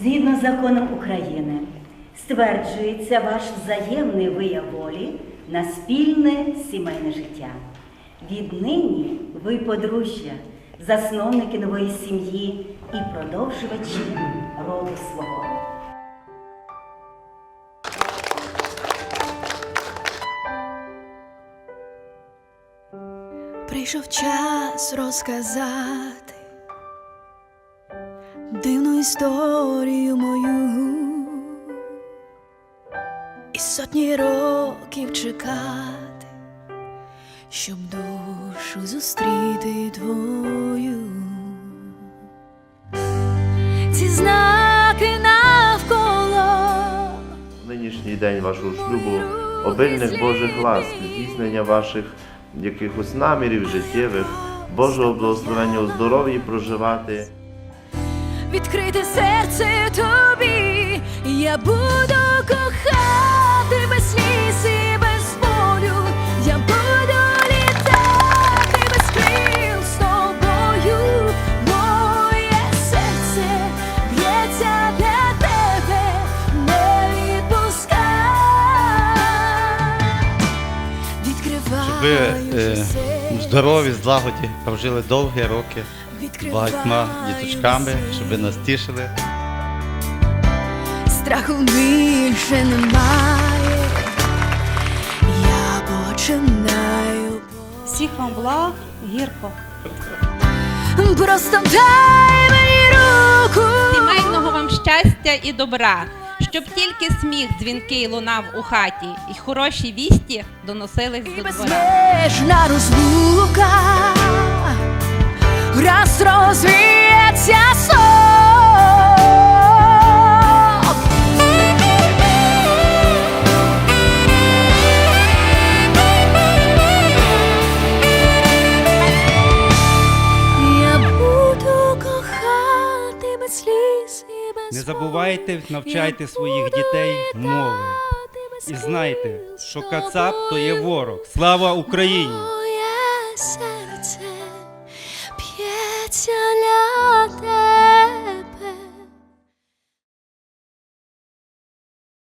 Згідно з законом України, стверджується ваш взаємний вияв волі на спільне сімейне життя. Віднині ви подружжя, засновники нової сім'ї і продовжувачі роду свого. Прийшов час розказати дивну історію мою і сотні років чекати, щоб душу зустріти твою. Ці знаки навколо Нинішній день вашого шлюбу, обильних Божих ласк, здійснення ваших якихось намірів життєвих, Божого благословення у здоров'ї проживати. Відкрити серце тобі, я буду кохати без сліз і без болю, я буду літати без крил з тобою, моє серце б'ється для тебе, не відпускай, Ви відкриваю е, здорові, злагоді, прожили довгі роки багатьма діточками, щоб ви нас тішили. Страху більше немає. Я починаю Всіх вам благ, гірко. просто дай мені руку. Сімейного вам щастя і добра, щоб тільки сміх дзвінкий лунав у хаті, і хороші вісті доносились до двора. безмежна розлука. Без сліз і без Не забувайте, навчайте своїх дітей мови. І знайте, що кацап то є ворог. Слава Україні!